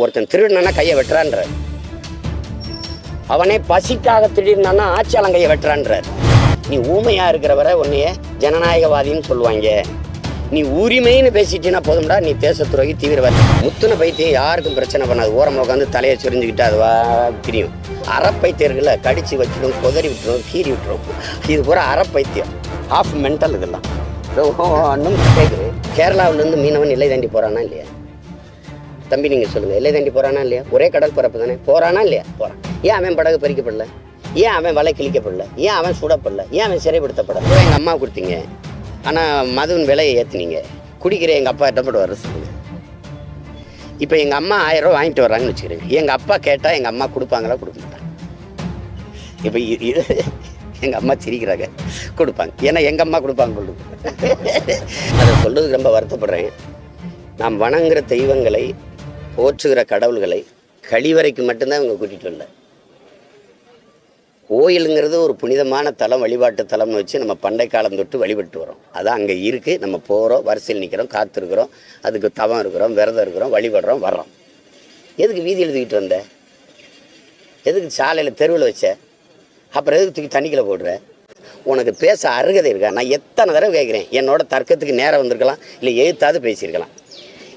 ஒருத்தன் திருடினா கையை வெட்டுறான்றார். அவனே பசிக்காக திடீர்னுன்னா ஆட்சியாளன் கையை வெட்டுறான்றார். நீ ஊமையா இருக்கிறவரை உன்னைய ஜனநாயகவாதின்னு சொல்லுவாங்க. நீ உரிமைன்னு பேசிட்டீன்னா போதும்டா நீ தேச துரோகி தீவிரவாதி. முத்துன பைத்தியம் யாருக்கும் பிரச்சனை பண்ணாது. ஓரமாக உட்காந்து தலையை சுரிஞ்சுக்கிட்டு அதுவா தெரியும் அறப்பைத்தியர்களை கடிச்சு வச்சிடும் குதறி விட்டுரும் கீறி விட்டுரும். இது பூரா அறப்பைத்தியம் ஆஃப் மென்டல் இதெல்லாம். இன்னும் கேட்குது கேரளாவிலேருந்து மீனவன் இல்லை தாண்டி போகிறானா இல்லையா? தம்பி நீங்கள் சொல்லுங்கள் எல்லை தாண்டி போகிறானா இல்லையா? ஒரே கடல் பரப்பு தானே. போகிறானா இல்லையா? போகிறான் ஏன் அவன் படகு பறிக்கப்படல? ஏன் அவன் வலை கிழிக்கப்படல? ஏன் அவன் சுடப்படல? ஏன் அவன் சிறைப்படுத்தப்படல? எங்கள் அம்மா கொடுத்தீங்க? ஆனால் மதுவின் விலையை ஏற்றுனீங்க குடிக்கிற எங்கள் அப்பா என்ன வர சொல்லுங்க. இப்போ எங்கள் அம்மா ஆயிரம் ரூபா வாங்கிட்டு வர்றாங்கன்னு வச்சுக்கிறேன். எங்கள் அப்பா கேட்டால் எங்கள் அம்மா கொடுப்பாங்களா? கொடுக்க மாட்டாங்க. இப்போ இது எங்கள் அம்மா சிரிக்கிறாங்க. கொடுப்பாங்க. ஏன்னா எங்கள் அம்மா கொடுப்பாங்க கொடுப்பாங்க அதை சொல்றதுக்கு ரொம்ப வருத்தப்படுறேன். நாம் வணங்குற தெய்வங்களை போற்றுகிற கடவுள்களை கழிவறைக்கு மட்டும்தான் இவங்க கூட்டிகிட்டு வரல. கோயிலுங்கிறது ஒரு புனிதமான தலம் வழிபாட்டு தலம்னு வச்சு நம்ம பண்டை காலம் தொட்டு வழிபட்டு வரோம். அதான் அங்கே இருக்குது நம்ம போகிறோம் வரிசையில் நிற்கிறோம் காத்திருக்கிறோம் அதுக்கு தவம் இருக்கிறோம் விரதம் இருக்கிறோம் வழிபடுறோம் வர்றோம். எதுக்கு வீதி எழுதிக்கிட்டு வந்த? எதுக்கு சாலையில் தெருவில் வச்ச? அப்புறம் எதுக்கு தூக்கி தண்ணிக்கில் போடுற? உனக்கு பேச அருகதை இருக்கா? நான் எத்தனை தடவை கேட்குறேன் என்னோட தர்க்கத்துக்கு நேரம் வந்திருக்கலாம் இல்லை எழுத்தாவது பேசியிருக்கலாம்.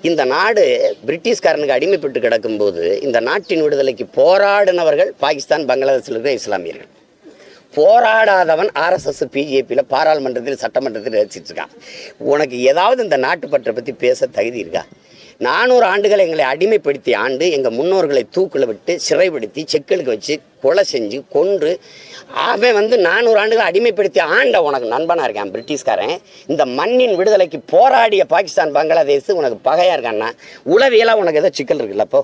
இந்த நாடு பிரிட்டிஷ்காரனுக்கு அடிமைப்பட்டு கிடக்கும்போது இந்த நாட்டின் விடுதலைக்கு போராடினவர்கள் பாகிஸ்தான் பங்களாதேஷில் இருக்கிற இஸ்லாமியர்கள். போராடாதவன் ஆர்எஸ்எஸ் பிஜேபியில் பாராளுமன்றத்தில் சட்டமன்றத்தில் ரசிச்சிருக்கான். இருக்கான் உனக்கு ஏதாவது இந்த நாட்டுப்பற்றை பற்றி பேச தகுதி இருக்கா? நானூறு ஆண்டுகள் எங்களை அடிமைப்படுத்தி ஆண்டு எங்கள் முன்னோர்களை தூக்கில் விட்டு சிறைப்படுத்தி செக்கலுக்கு வச்சு கொலை செஞ்சு கொன்று அவன் வந்து நானூறு ஆண்டுகள் அடிமைப்படுத்தி ஆண்ட உனக்கு நண்பனாக இருக்கான் பிரிட்டிஷ்காரன். இந்த மண்ணின் விடுதலைக்கு போராடிய பாகிஸ்தான் பங்களாதேஷ் உனக்கு பகையாக இருக்கான்னா உளவியலாக உனக்கு ஏதோ சிக்கல் இருக்குல்ல அப்போ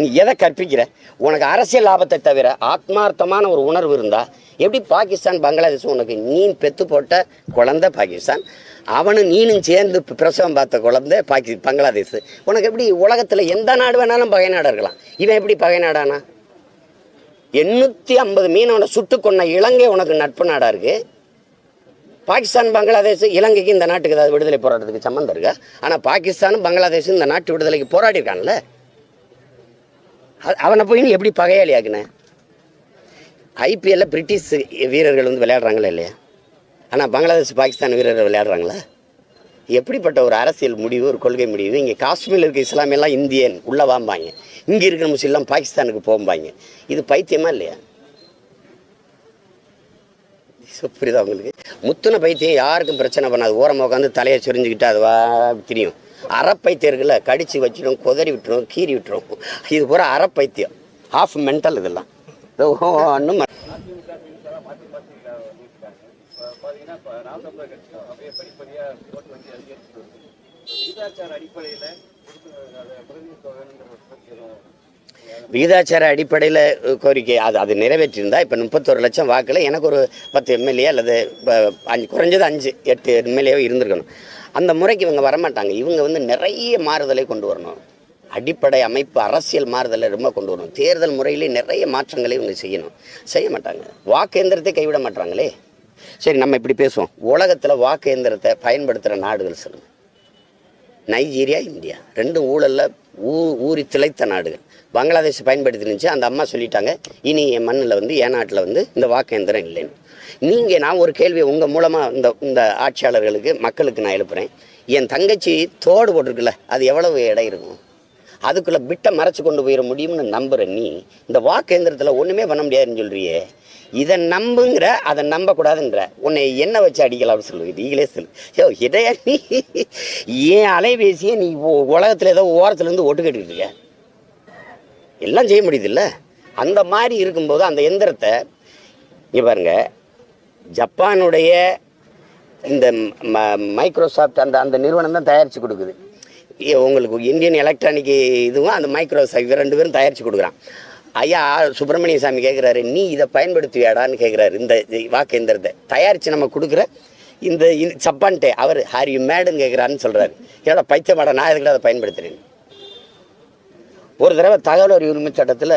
நீ எதை கற்பிக்கிற? உனக்கு அரசியல் லாபத்தை தவிர ஆத்மார்த்தமான ஒரு உணர்வு இருந்தால் எப்படி பாகிஸ்தான் பங்களாதேஷ் உனக்கு நீ பெத்து போட்ட குழந்தை பாகிஸ்தான்? அவனும் நீனும் சேர்ந்து பிரசவம் பார்த்த குழந்தை பாகி பங்களாதேஷ். உனக்கு எப்படி உலகத்தில் எந்த நாடு வேணாலும் பகை நாடாக இருக்கலாம். இவன் எப்படி பகை நாடானா எண்ணூற்றி ஐம்பது மீனவனை சுட்டு கொண்ட இலங்கை உனக்கு நட்பு நாடாக இருக்குது பாகிஸ்தான் பங்களாதேஷ் இலங்கைக்கு இந்த நாட்டுக்கு ஏதாவது விடுதலை போராட்டத்துக்கு சம்மந்தம் இருக்கா? ஆனால் பாகிஸ்தானும் பங்களாதேஷும் இந்த நாட்டு விடுதலைக்கு போராடி இருக்கான்ல அவனை போய் நீ எப்படி பகையாளி ஆக்குன ஐபிஎல்ல பிரிட்டிஷ் வீரர்கள் வந்து விளையாடுறாங்களா இல்லையா? ஆனால் பங்களாதேஷ் பாகிஸ்தான் வீரர்கள் விளையாடுறாங்களா? எப்படிப்பட்ட ஒரு அரசியல் முடிவு ஒரு கொள்கை முடிவு? இங்கே காஷ்மீரில் இருக்க இஸ்லாமியெல்லாம் இந்தியன் உள்ளே வாம்பாங்க. இங்கே இருக்கிற முஸ்லீம்லாம் பாகிஸ்தானுக்கு போம்பாங்க. இது பைத்தியமா இல்லையா? புரியுதா உங்களுக்கு? முத்துன பைத்தியம் யாருக்கும் பிரச்சனை பண்ணாது. ஓரமாக உட்காந்து தலையை சொரிஞ்சுக்கிட்டு அதுவா தெரியும். அறப்பைத்தியர்களை கடிச்சு வச்சிடும் குதறி விட்டுரும் கீறி விட்டுரும். இது பூரா அறப்பைத்தியம். ஆஃப் மென்டல் இதெல்லாம். ஒன்றும் பார்த்தீங்கன்னா இப்போ நாம் தமிழர் கட்சி அப்படியே படிப்படியாக ஓட்டு வங்கி அதிகரிச்சுட்டு வருது விகிதாச்சார அடிப்படையில் அதை பிரதிநிதித்துவம் வேணுங்கிற விகிதாச்சார அடிப்படையில் கோரிக்கை அது அது நிறைவேற்றியிருந்தா இப்போ முப்பத்தொரு லட்சம் வாக்கில் எனக்கு ஒரு பத்து எம்எல்ஏ அல்லது அஞ்சு குறைஞ்சது அஞ்சு எட்டு எம்எல்ஏவோ இருந்திருக்கணும். அந்த முறைக்கு இவங்க வரமாட்டாங்க. இவங்க வந்து நிறைய மாறுதலை கொண்டு வரணும். அடிப்படை அமைப்பு அரசியல் மாறுதலை ரொம்ப கொண்டு வரணும். தேர்தல் முறையிலே நிறைய மாற்றங்களை இவங்க செய்யணும். செய்ய மாட்டாங்க. வாக்கு எந்திரத்தை கைவிட மாட்டாங்களே. சரி நம்ம இப்படி பேசுவோம். உலகத்தில் வாக்கு எந்திரத்தை பயன்படுத்துகிற நாடுகள் சொல்லுங்கள் நைஜீரியா இந்தியா. ரெண்டும் ஊழலில் ஊ ஊறி திளைத்த நாடுகள். பங்களாதேஷ் பயன்படுத்தி அந்த அம்மா சொல்லிட்டாங்க இனி என் மண்ணில் வந்து என் நாட்டில் வந்து இந்த வாக்கு எந்திரம் இல்லைன்னு. நீங்கள் நான் ஒரு கேள்வியை உங்கள் மூலமாக இந்த இந்த ஆட்சியாளர்களுக்கு மக்களுக்கு நான் எழுப்புறேன். என் தங்கச்சி தோடு போட்டிருக்குல்ல அது எவ்வளவு எடை இருக்கும்? அதுக்குள்ளே பிட்டை மறைச்சு கொண்டு போயிட முடியும்னு நம்புகிற நீ இந்த வாக்கு எந்திரத்தில் ஒன்றுமே பண்ண முடியாதுன்னு சொல்கிறியே இதை நம்புங்கிற அதை நம்பக்கூடாதுன்ற உன்னை என்ன வச்சு அடிக்கலாம்னு சொல்லு நீங்களே சொல்லு. யோ இதைய நீ? ஏன் அலைபேசியை நீ உலகத்தில் ஏதோ ஓரத்துலேருந்து ஒட்டு கேட்டுக்கிட்டு இருக்க? எல்லாம் செய்ய முடியுதுல்ல? அந்த மாதிரி இருக்கும்போது அந்த எந்திரத்தை இங்கே பாருங்கள் ஜப்பானுடைய இந்த ம- மைக்ரோசாஃப்ட் அந்த அந்த நிறுவனம் தான் தயாரித்து கொடுக்குது. உங்களுக்கு இந்தியன் எலக்ட்ரானிக் இதுவும் அந்த மைக்ரோசாஃப்ட் இவன் ரெண்டு பேரும் தயாரித்து கொடுக்குறான். ஐயா சுப்பிரமணிய சாமி கேட்குறாரு நீ இதை பயன்படுத்துவியாடான்னு கேட்குறாரு இந்த வாக்கு எந்திரத்தை. தயாரித்து நம்ம கொடுக்குற இந்த சப்பான்ட்டே அவர் ஹார் யூ மேடுன்னு கேட்குறாருன்னு சொல்கிறாரு ஏடா பைத்தியமாடா நான் எதுக்கிட்ட அதை பயன்படுத்துகிறேன் ஒரு தடவை தகவல் அறிவு உரிமை சட்டத்தில்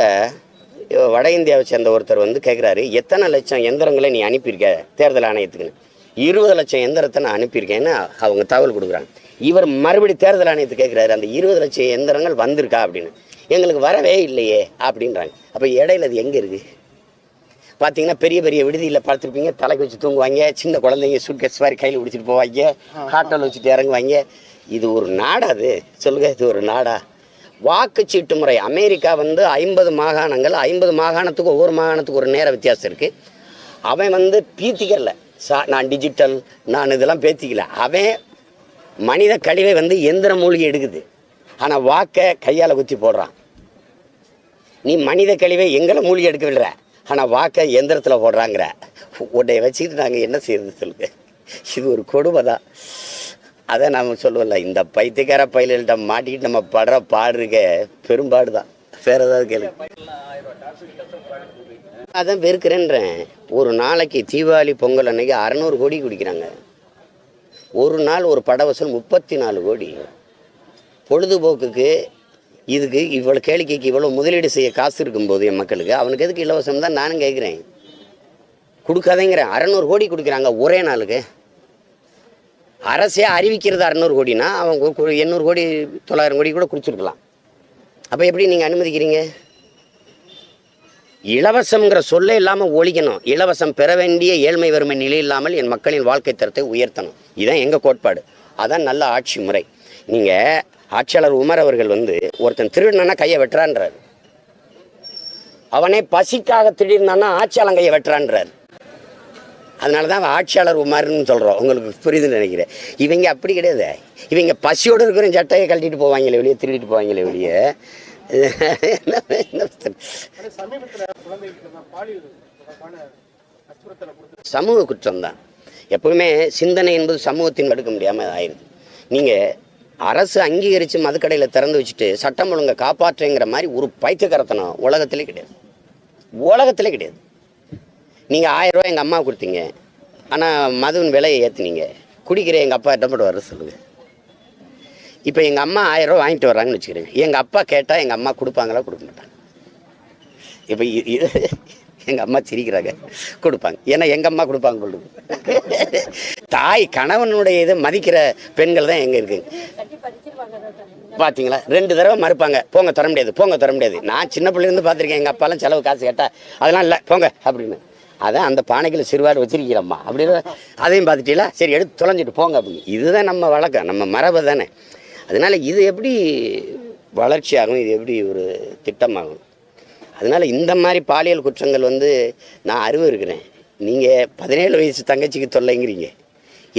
வட இந்தியாவை சேர்ந்த ஒருத்தர் வந்து கேட்குறாரு எத்தனை லட்சம் எந்திரங்களை நீ அனுப்பியிருக்க தேர்தல் ஆணையத்துக்குன்னு? இருபது லட்சம் எந்திரத்தை நான் அனுப்பியிருக்கேன்னு அவங்க தகவல் கொடுக்குறாங்க. இவர் மறுபடி தேர்தல் ஆணையத்தை கேட்குறாரு அந்த இருபது லட்சம் எந்திரங்கள் வந்திருக்கா அப்படின்னு. எங்களுக்கு வரவே இல்லையே அப்படின்றாங்க. அப்போ இடையில அது எங்கே இருக்குது பார்த்தீங்கன்னா பெரிய பெரிய விடுதியில் பார்த்துருப்பீங்க தலைக்கு வச்சு தூங்குவாங்க சின்ன குழந்தைங்க சூட்கேஸ் மாதிரி கையில் பிடிச்சிட்டு போவாங்க ஹாட்டல் வச்சுட்டு இறங்குவாங்க. இது ஒரு நாடா அது? சொல்லுங்க இது ஒரு நாடா? வாக்குச்சீட்டு முறை. அமெரிக்கா வந்து ஐம்பது மாகாணங்கள் ஐம்பது மாகாணத்துக்கு ஒவ்வொரு மாகாணத்துக்கு ஒரு நேர வித்தியாசம் இருக்குது அவன் வந்து பீத்திக்கல. சா நான் டிஜிட்டல் நான் இதெல்லாம் பேத்திக்கல. அவன் மனித கழிவை வந்து எந்திர மூலிகை எடுக்குது. ஆனால் வாக்கை கையால் குத்தி போடுறான். நீ மனித கழிவை எங்களை மூலிகை எடுக்க விடுற? ஆனால் வாக்கை எந்திரத்தில் போடுறாங்கிற. உன்னை வச்சுக்கிட்டு நாங்கள் என்ன செய்யறது சொல்லுங்க. இது ஒரு கொடுமை தான் அதை நாம் சொல்லுவோம்ல இந்த பைத்தியக்கார பயில்கள்ட்ட மாட்டிக்கிட்டு நம்ம படுற பாடு இருக்க பெரும்பாடு தான் வேற ஏதாவது கேளு அதான் வெறுக்கிறேன்றேன். ஒரு நாளைக்கு தீபாவளி பொங்கல் அன்னைக்கு அறநூறு கோடி குடிக்கிறாங்க. ஒரு நாள் ஒரு பட வசூல் முப்பத்தி நாலு கோடி. பொழுதுபோக்குக்கு இதுக்கு இவ்வளோ கேளிக்கைக்கு இவ்வளோ முதலீடு செய்ய காசு இருக்கும்போது என் மக்களுக்கு. அவனுக்கு எதுக்கு இலவசம் தான் நானும் கேட்குறேன். கொடுக்காதேங்கிறேன். அறநூறு கோடி கொடுக்குறாங்க ஒரே நாளுக்கு. அரசே அறிவிக்கிறது அறநூறு கோடினா அவன் கு- எண்ணூறு கோடி தொள்ளாயிரம் கோடி கூட கொடுத்துருக்கலாம். அப்போ எப்படி நீங்கள் அனுமதிக்கிறீங்க? இலவசம்ங்கிற சொல்லே இல்லாமல் ஒழிக்கணும். இலவசம் பெற வேண்டிய ஏழ்மை வறுமை நிலை இல்லாமல் என் மக்களின் வாழ்க்கை தரத்தை உயர்த்தணும். இதுதான் எங்கள் கோட்பாடு. அதான் நல்ல ஆட்சி முறை. நீங்கள் ஆட்சியாளர் உமர் அவர்கள் வந்து ஒருத்தன் திருடினானா கையை வெட்டுறான்றார். அவனே பசிக்காக திடீர்னானா ஆட்சியாளன் கையை வெட்டுறான்றார். அதனால தான் அவன் ஆட்சியாளர் உமார்னு சொல்கிறோம் உங்களுக்கு புரியுதுன்னு நினைக்கிறேன். இவங்க அப்படி கிடையாது. இவங்க பசியோடு இருக்கிற சட்டையை கழட்டிட்டு போவாங்களே வெளியே திருடிட்டு போவாங்களே வெளியே. சமூக குற்றம் தான் எப்பவுமே சிந்தனை என்பது சமூகத்தின் தடுக்க முடியாமல் ஆயிடுது. நீங்கள் அரசு அங்கீகரித்து மதுக்கடையில் திறந்து வச்சுட்டு சட்டம் ஒழுங்கை காப்பாற்றுங்கிற மாதிரி ஒரு பைத்தியக்கரத்தனம் உலகத்திலே கிடையாது. உலகத்திலே கிடையாது. நீங்கள் ஆயிரம் ரூபா எங்கள் அம்மா கொடுத்தீங்க. ஆனால் மதுவின் விலையை ஏற்றுனீங்க குடிக்கிற எங்கள் அப்பா என்ன பண்ணுவார் சொல்லுங்கள் இப்போ எங்கள் அம்மா ஆயிரம் ரூபா வாங்கிட்டு வர்றாங்கன்னு வச்சுக்கிறேங்க எங்கள் அப்பா கேட்டால் எங்கள் அம்மா கொடுப்பாங்களா? கொடுக்க மாட்டாங்க. இப்போ எங்கள் அம்மா சிரிக்கிறாங்க. கொடுப்பாங்க. ஏன்னா எங்கள் அம்மா கொடுப்பாங்க பொழுது தாய் கணவனுடைய இதை மதிக்கிற பெண்கள் தான் எங்கே இருக்குங்க பார்த்தீங்களா ரெண்டு தடவை மறுப்பாங்க. போங்க தர முடியாது. போங்க தர முடியாது. நான் சின்ன பிள்ளைலேருந்து பார்த்துருக்கேன். எங்கள் அப்பாலாம் செலவு காசு கேட்டால் அதெல்லாம் இல்லை போங்க அப்படின்னு. அதான் அந்த பானைகள் சிறுவாடு வச்சிருக்கிறம்மா. அப்படின்னு அதையும் பார்த்துட்டீங்களா? சரி எடுத்து தொலைஞ்சிட்டு போங்க அப்படின்னு. இதுதான் நம்ம வழக்கம். நம்ம மரபு தானே. அதனால இது எப்படி வளர்ச்சியாகும் இது எப்படி ஒரு திட்டமாகும்? அதனால இந்த மாதிரி பாலியல் குற்றங்கள் வந்து நான் அறிவு இருக்கிறேன். நீங்கள் பதினேழு வயசு தங்கச்சிக்கு தொல்லைங்கிறீங்க.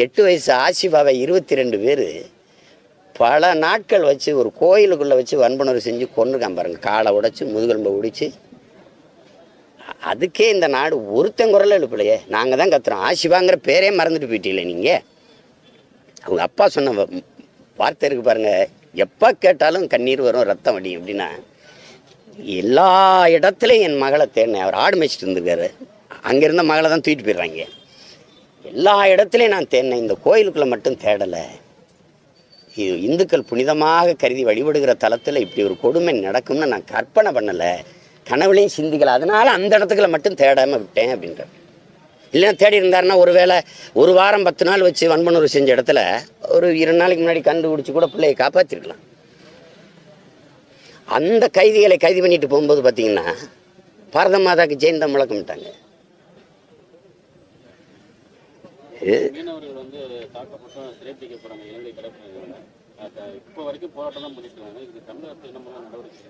எட்டு வயசு ஆசிபாவை இருபத்தி ரெண்டு பேர் பல நாட்கள் வச்சு ஒரு கோயிலுக்குள்ளே வச்சு வன்புணர்வு செஞ்சு கொண்டுருக்கான் பாருங்கள் காலை உடைச்சி முதுகெலும்பை உடிச்சு. அதுக்கே இந்த நாடு ஒருத்தன் குரல் எழுப்பலையே. நாங்கள் தான் கத்துறோம். ஆசிபாங்கிற பேரே மறந்துட்டு போயிட்டீங்களே நீங்கள் அவங்க அப்பா சொன்ன வார்த்தை இருக்கு பாருங்க. எப்போ கேட்டாலும் கண்ணீர் வரும் ரத்தம் வடி அப்படின்னா எல்லா இடத்துலையும் என் மகளை தேடினேன். அவர் ஆடு மேய்ச்சிட்டு இருந்திருக்காரு. அங்கே இருந்த மகளை தான் தூக்கிட்டு போயிடுறாங்க. எல்லா இடத்துலையும் நான் தேடினேன். இந்த கோயிலுக்குள்ளே மட்டும் தேடலை. இது இந்துக்கள் புனிதமாக கருதி வழிபடுகிற தலத்தில் இப்படி ஒரு கொடுமை நடக்கும்னு நான் கற்பனை பண்ணலை. கனவுலையும் சிந்திக்கலை. அதனால் அந்த இடத்துக்குள்ள மட்டும் தேடாமல் விட்டேன் அப்படின்ற இல்லைன்னா தேடி இருந்தாருன்னா ஒருவேளை ஒரு வாரம் பத்து நாள் வச்சு வன்புணர்வு செஞ்ச இடத்துல ஒரு இரண்டு நாளைக்கு முன்னாடி கண்டுபிடிச்சி கூட பிள்ளையை காப்பாற்றிருக்கலாம் அந்த கைதிகளை கைது பண்ணிட்டு போகும்போது பார்த்தீங்கன்னா பாரத மாதாக்கு ஜெயின் தான் முழக்கமிட்டாங்க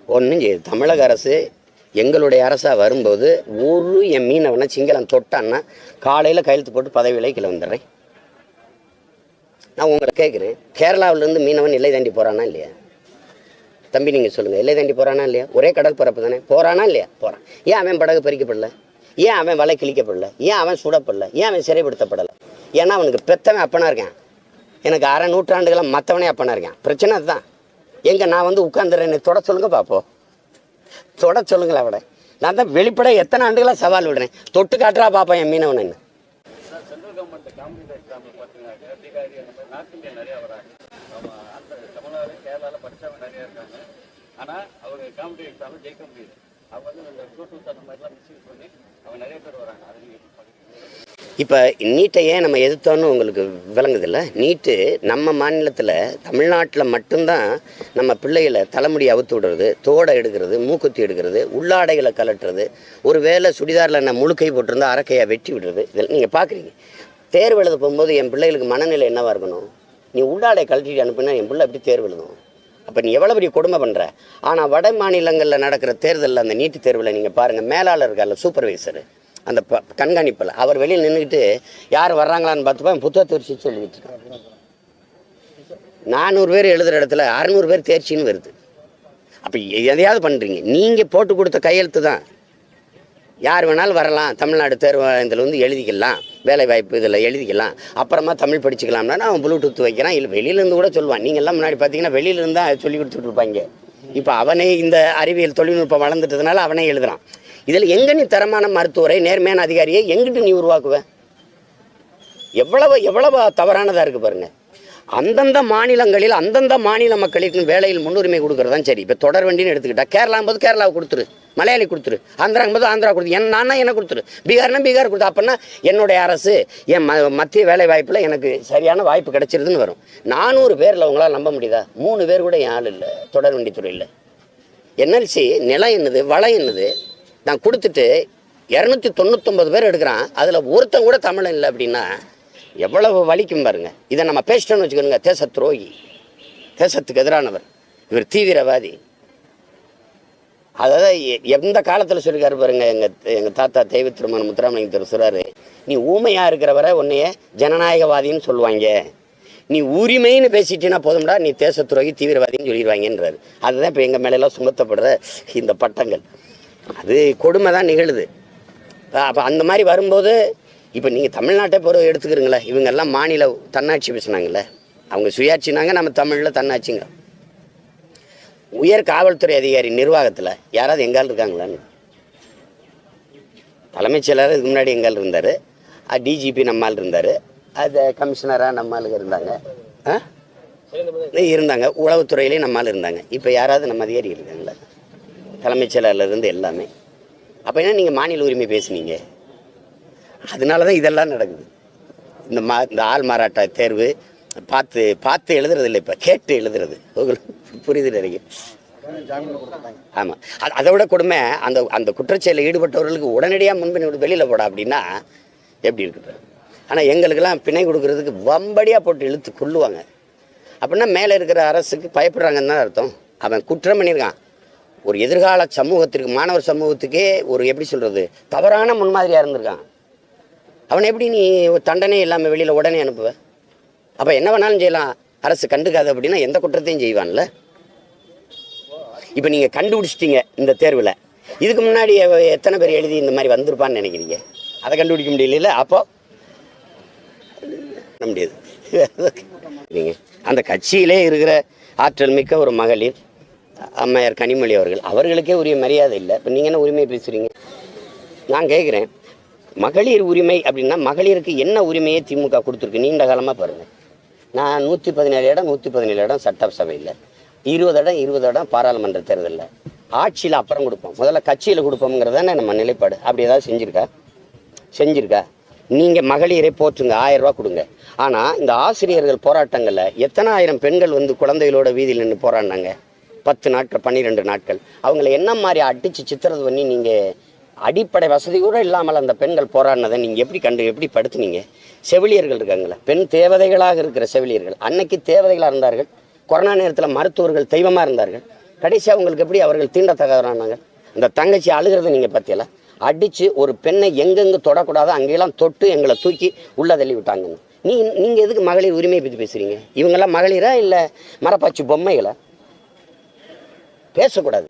ஒன்றும் செய்யுது. தமிழக அரசு எங்களுடைய அரசாக வரும்போது ஒரு என் மீனவனை சிங்களம் தொட்டான்னா காலையில் கையெழுத்து போட்டு பதவி விலைக்கில் வந்துடுறேன். நான் உங்களை கேட்குறேன் கேரளாவிலேருந்து மீனவன் இல்லை தாண்டி போகிறானா இல்லையா? தம்பி நீங்கள் சொல்லுங்கள் எல்லை தாண்டி போகிறானா இல்லையா? ஒரே கடல் பரப்பு தானே. போகிறானா இல்லையா? போகிறான் ஏன் அவன் படகு பறிக்கப்படல? ஏன் அவன் வலை கிழிக்கப்படல? ஏன் அவன் சுடப்படல? ஏன் அவன் சிறைப்படுத்தப்படலை? ஏன்னா அவனுக்கு பெத்தவன் அப்பனா இருக்கான். எனக்கு அரை நூற்றாண்டுகளாக மற்றவனே அப்பனா இருக்கான். பிரச்சனை அதுதான். எங்கே நான் வந்து உட்காந்துறேன் என்னை தொட சொல்லுங்கள் பார்ப்போம் தொட சொல்லுங்களேன் அவட நான் தான் வெளிப்பட எத்தனை ஆண்டுகளாக சவால் விடுறேன். தொட்டு காட்டுறா பாப்பா என் மீனவன் சென்ட்ரல் அவங்க நிறைய காமெடி ஜெயிக்க முடியுது அவங்க வந்து அந்த மாதிரிலாம் மிஸ்யூஸ் பண்ணி அவங்க நிறைய பேர் வராங்க இப்போ நீட்டை ஏன் நம்ம எதிர்த்தோன்னு உங்களுக்கு விளங்குதில்ல? நீட்டு நம்ம மாநிலத்தில் தமிழ்நாட்டில் மட்டும்தான் நம்ம பிள்ளைகளை தலைமுடி அவுத்து விடுறது தோடை எடுக்கிறது மூக்குத்தி எடுக்கிறது உள்ளாடைகளை கலட்டுறது ஒரு வேளை சுடிதாரில் நான் முழுக்கை போட்டிருந்தா அரக்கையாக வெட்டி விடுறது. இதில் நீங்கள் பார்க்குறீங்க தேர்வு எழுத போகும்போது என் பிள்ளைகளுக்கு மனநிலை என்னவாக இருக்கணும்? நீ உள்ளாடை கழட்டிட்டு அனுப்புனா என் பிள்ளை எப்படி தேர்வு எழுதும்? அப்போ நீ எவ்வளோ பெரிய கொடுமை பண்ணுற ஆனால் வட மாநிலங்களில் நடக்கிற தேர்தலில் அந்த நீட்டு தேர்வில் நீங்கள் பாருங்கள் மேலாளர் இருக்கார்ல சூப்பர்வைசரு அந்த ப கண்காணிப்பில். அவர் வெளியில் நின்றுக்கிட்டு யார் வர்றாங்களான்னு பார்த்துப்பா புத்தகத்தை தேர்ச்சி சொல்லிக்கிட்டு இருக்காரு நானூறு பேர் எழுதுகிற இடத்துல அறநூறு பேர் தேர்ச்சின்னு வருது. அப்போ எதையாவது பண்ணுறீங்க நீங்கள் போட்டு கொடுத்த கையெழுத்து தான். யார் வேணாலும் வரலாம். தமிழ்நாடு தேர்வு இதில் வந்து எழுதிக்கலாம். வேலை வாய்ப்பு இதில் எழுதிக்கலாம். அப்புறமா தமிழ் படிச்சுக்கலாம்னா அவன் ப்ளூடூத் வைக்கிறான். இல்லை வெளியிலேருந்து கூட சொல்லுவான். நீங்கள்லாம் முன்னாடி பார்த்தீங்கன்னா வெளியிலேருந்து தான் சொல்லி கொடுத்துட்டு இருப்பாங்க. இப்போ அவனே இந்த அறிவியல் தொழில்நுட்பம் வளர்ந்துட்டதுனால அவனே எழுதுறான். இதில் எங்கே நீ தரமான மருத்துவரை நேர்மையான அதிகாரியை எங்கிட்டு நீ உருவாக்குவ? எவ்வளவு எவ்வளவு தவறானதாக இருக்குது பாருங்கள் அந்தந்த மாநிலங்களில் அந்தந்த மாநில மக்களுக்கு வேலையில் முன்னுரிமை கொடுக்கறதான் சரி. இப்போ தொடர் வண்டின்னு எடுத்துக்கிட்டா கேரளா போது கேரளாவை கொடுத்துரு. மலையாளி கொடுத்துரு. ஆந்திராங்க போது ஆந்திரா கொடுத்து என் நானா என்ன கொடுத்துரு? பீகார்னா பீகார் கொடுத்து அப்படின்னா என்னுடைய அரசு என் ம மத்திய வேலை வாய்ப்பில் எனக்கு சரியான வாய்ப்பு கிடைச்சிருதுன்னு வரும். நானூறு பேரில் உங்களால் நம்ப முடியுதா? மூணு பேர் கூட என் ஆள் இல்லை. தொடர் வண்டித்துறையில் என்எல்சி நிலம் என்னது? வளம் என்னது? நான் கொடுத்துட்டு இரநூத்தி தொண்ணூத்தொம்பது பேர் எடுக்கிறான். அதில் ஒருத்தன் கூட தமிழன் இல்லை அப்படின்னா எவ்வளவு வலிக்கும் பாருங்க. இதை நம்ம பேசிட்டோம்னு வச்சுக்கோங்க தேச துரோகி தேசத்துக்கு எதிரானவர். இவர் தீவிரவாதி. அதாவது எ- எந்த காலத்தில் சொல்லிருக்காரு பாருங்க எங்கள் எங்கள் தாத்தா தெய்வ திருமணம் முத்துராமலிங்க திரு நீ ஊமையாக இருக்கிறவரை உன்னைய ஜனநாயகவாதின்னு சொல்லுவாங்க. நீ உரிமைன்னு பேசிட்டீன்னா போதும்டா நீ தேச துரோகி தீவிரவாதின்னு சொல்லிடுவாங்கன்றாரு. அதுதான் இப்போ எங்கள் மேலெல்லாம் சுமத்தப்படுற இந்த பட்டங்கள். அது கொடுமை தான் நிகழுது. அப்போ அந்த மாதிரி வரும்போது இப்போ நீங்கள் தமிழ்நாட்டை பொறுத்த எடுத்துக்கிறீங்களே இவங்கெல்லாம் மாநில தன்னாட்சி பேசுனாங்கல்ல. அவங்க சுயாட்சினாங்க நம்ம தமிழில் தன்னாட்சிங்க. உயர் காவல்துறை அதிகாரி நிர்வாகத்தில் யாராவது எங்கால் இருக்காங்களான்னு. தலைமைச் செயலர் இதுக்கு முன்னாடி எங்கால் இருந்தார். டிஜிபி நம்மால் இருந்தார். அது கமிஷனராக நம்மளுக்கு இருந்தாங்க. ஆ இருந்தாங்க. உளவுத்துறையிலையும் நம்மால் இருந்தாங்க. இப்போ யாராவது நம்ம அதிகாரி இருக்காங்களா தலைமைச் செயலாளர்லேருந்து எல்லாமே. அப்போ என்ன நீங்கள் மாநில உரிமை பேசுனீங்க? அதனால தான் இதெல்லாம் நடக்குது. இந்த மா இந்த ஆள் மாறாட்ட தேர்வு பார்த்து பார்த்து எழுதுறது இல்லை இப்போ. கேட்டு எழுதுறது. புரியுது நினைக்கிறேன். ஆமாம் அது அதை விட கொடுமை அந்த அந்த குற்றச்செயலில் ஈடுபட்டவர்களுக்கு உடனடியாக முன்பின் வெளியில் போட அப்படின்னா எப்படி இருக்குது? ஆனால் எங்களுக்கெல்லாம் பிணை கொடுக்கறதுக்கு வம்படியாக போட்டு இழுத்து கொள்ளுவாங்க அப்படின்னா மேலே இருக்கிற அரசுக்கு பயப்படுறாங்கன்னு தான் அர்த்தம். அவன் குற்றம் பண்ணியிருக்கான். ஒரு எதிர்கால சமூகத்திற்கு மாணவர் சமூகத்துக்கே ஒரு எப்படி சொல்கிறது தவறான முன்மாதிரியாக இருந்திருக்கான். அவனை எப்படி நீ ஒரு தண்டனை இல்லாமல் வெளியில் உடனே அனுப்புவ? அப்போ என்ன வேணாலும் செய்யலாம். அரசு கண்டுக்காது அப்படின்னா எந்த குற்றத்தையும் செய்வான்ல? இப்போ நீங்கள் கண்டுபிடிச்சிட்டீங்க இந்த தேர்வில். இதுக்கு முன்னாடி எத்தனை பேர் எழுதி இந்த மாதிரி வந்திருப்பான்னு நினைக்கிறீங்க? அதை கண்டுபிடிக்க முடியல அப்போ? முடியாது. நீங்கள் அந்த கட்சியிலே இருக்கிற ஆற்றல் மிக்க ஒரு மகளிர் அம்மையார் கனிமொழி அவர்கள் அவர்களுக்கே உரிய மரியாதை இல்லை. இப்போ நீங்கள் என்ன உரிமை பேசுகிறீங்க நான் கேட்குறேன் மகளிர் உரிமை அப்படின்னா மகளிருக்கு என்ன உரிமையை திமுக கொடுத்துருக்கு? நீண்ட காலமாக பாருங்கள் நான் நூற்றி பதினேழு இடம் நூற்றி பதினேழு இடம் சட்டசபையில் இருபது இடம் இருபது இடம் பாராளுமன்ற தேர்தலில். ஆட்சியில் அப்புறம் கொடுப்போம். முதல்ல கட்சியில் கொடுப்போம்ங்கிறதானே நம்ம நிலைப்பாடு. அப்படி ஏதாவது செஞ்சுருக்கா? செஞ்சுருக்கா? நீங்கள் மகளிரை போற்றுங்க ஆயிரம் ரூபா கொடுங்க. ஆனால் இந்த ஆசிரியர்கள் போராட்டங்களில் எத்தனை ஆயிரம் பெண்கள் வந்து குழந்தைகளோட வீதியில் நின்று போராடினாங்க? பத்து நாட்கள் பன்னிரெண்டு நாட்கள். அவங்கள என்ன மாதிரி அடித்து சித்திரது பண்ணி நீங்கள் அடிப்படை வசதி கூட இல்லாமல் அந்த பெண்கள் போராடினதை நீங்கள் எப்படி கண்டு எப்படி படுத்துனீங்க? செவிலியர்கள் இருக்காங்களே பெண் தேவதைகளாக இருக்கிற செவிலியர்கள். அன்னைக்கு தேவதைகளாக இருந்தார்கள். கொரோனா நேரத்தில் மருத்துவர்கள் தெய்வமாக இருந்தார்கள். கடைசியாக அவங்களுக்கு எப்படி அவர்கள் தீண்டத்தகாதவரானாங்க அந்த தங்கச்சி அழுகிறத நீங்கள் பார்த்தியல அடித்து ஒரு பெண்ணை எங்கெங்கே தொடக்கூடாதோ அங்கெல்லாம் தொட்டு எங்களை தூக்கி உள்ளே தள்ளி விட்டாங்கன்னு நீ நீங்கள் எதுக்கு மகளிர் உரிமையை பற்றி பேசுகிறீங்க இவங்கெல்லாம் மகளிரா இல்லை மரப்பாச்சி பொம்மைகளா? பேசக்கூடாது.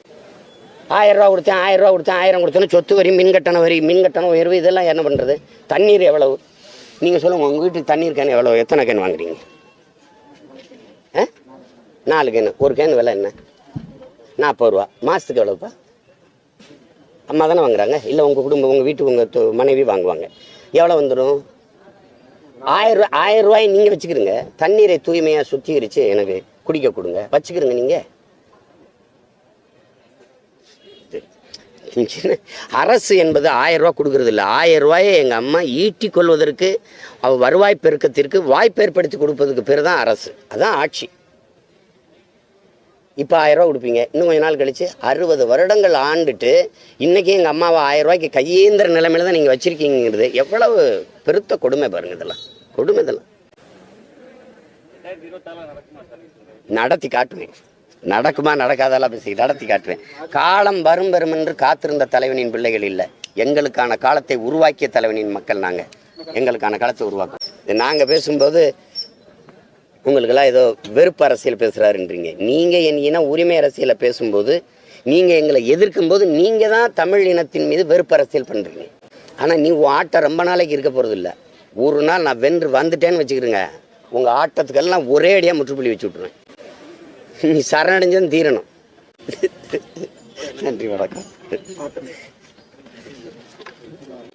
ஆயிரம் ரூபா கொடுத்தேன் ஆயிரம் ரூபா கொடுத்தேன் ஆயிரம் கொடுத்தேன்னு சொத்து வரி மின் கட்டணம் வரி மின் கட்டணம் உயர்வு இதெல்லாம் என்ன பண்ணுறது தண்ணீர் எவ்வளவு? நீங்கள் சொல்லுங்கள் உங்கள் வீட்டுக்கு தண்ணீர் கேன் எவ்வளோ எத்தனை கேன் வாங்குறீங்க? ஆ? நாலு கேன். ஒரு கேன் விலை என்ன? நாற்பது ரூபா. மாதத்துக்கு எவ்வளோப்பா அம்மா தானே வாங்குறாங்க? இல்லை உங்கள் குடும்பம் உங்கள் வீட்டு உங்கள் மனைவி வாங்குவாங்க. எவ்வளோ வந்துடும் ஆயிரம் ரூபாய் ஆயிரம் ரூபாய் நீங்கள் வச்சுக்கிறீங்க தண்ணீரை தூய்மையாக சுத்திகரித்து எனக்கு குடிக்க கொடுங்க. வச்சுக்கிறீங்க நீங்கள் அரசு என்பது ஆயிரம் ரூபா கொடுக்கறது இல்லை ஆயிரம் ரூபாயை எங்கள் அம்மா ஈட்டி கொள்வதற்கு அவ வருவாய் பெருக்கத்திற்கு வாய்ப்பு ஏற்படுத்தி கொடுப்பதுக்கு பேர் தான் அரசு. அதான் ஆட்சி. இப்போ ஆயிரம் ரூபா கொடுப்பீங்க. இன்னும் கொஞ்ச நாள் கழிச்சு அறுபது வருடங்கள் ஆண்டுட்டு இன்னைக்கு எங்கள் அம்மாவை ஆயிரம் ரூபாய்க்கு கையேந்திர நிலைமையில தான் நீங்கள் வச்சிருக்கீங்கிறது எவ்வளவு பெருத்த கொடுமை பாருங்க இதெல்லாம். கொடுமை இதெல்லாம்? நடத்தி காட்டுவேன். நடக்குமா நடக்காதெல்லாம் பேசி நடத்தி காட்டுவேன். காலம் வரும் வரும் என்று காத்திருந்த தலைவனின் பிள்ளைகள் இல்லை. எங்களுக்கான காலத்தை உருவாக்கிய தலைவனின் மக்கள் நாங்கள் எங்களுக்கான காலத்தை உருவாக்கும் நாங்கள் பேசும்போது உங்களுக்கெல்லாம் ஏதோ வெறுப்பு அரசியல் பேசுகிறாருன்றீங்க நீங்கள் என் இன உரிமை அரசியலை பேசும்போது நீங்கள் எங்களை எதிர்க்கும்போது நீங்கள் தான் தமிழ் இனத்தின் மீது வெறுப்பு அரசியல் பண்ணுறீங்க ஆனால் நீ உன் ஆட்டம் ரொம்ப நாளைக்கு இருக்க போகிறதில்ல ஒரு நாள் நான் வென்று வந்துட்டேன்னு வச்சுக்கிறேங்க உங்கள் ஆட்டத்துக்கெல்லாம் ஒரே அடியாக முற்றுப்புள்ளி வச்சு விட்ருவேன் நீ சரணடைஞ்சதும் தீரணும். நன்றி வணக்கம்.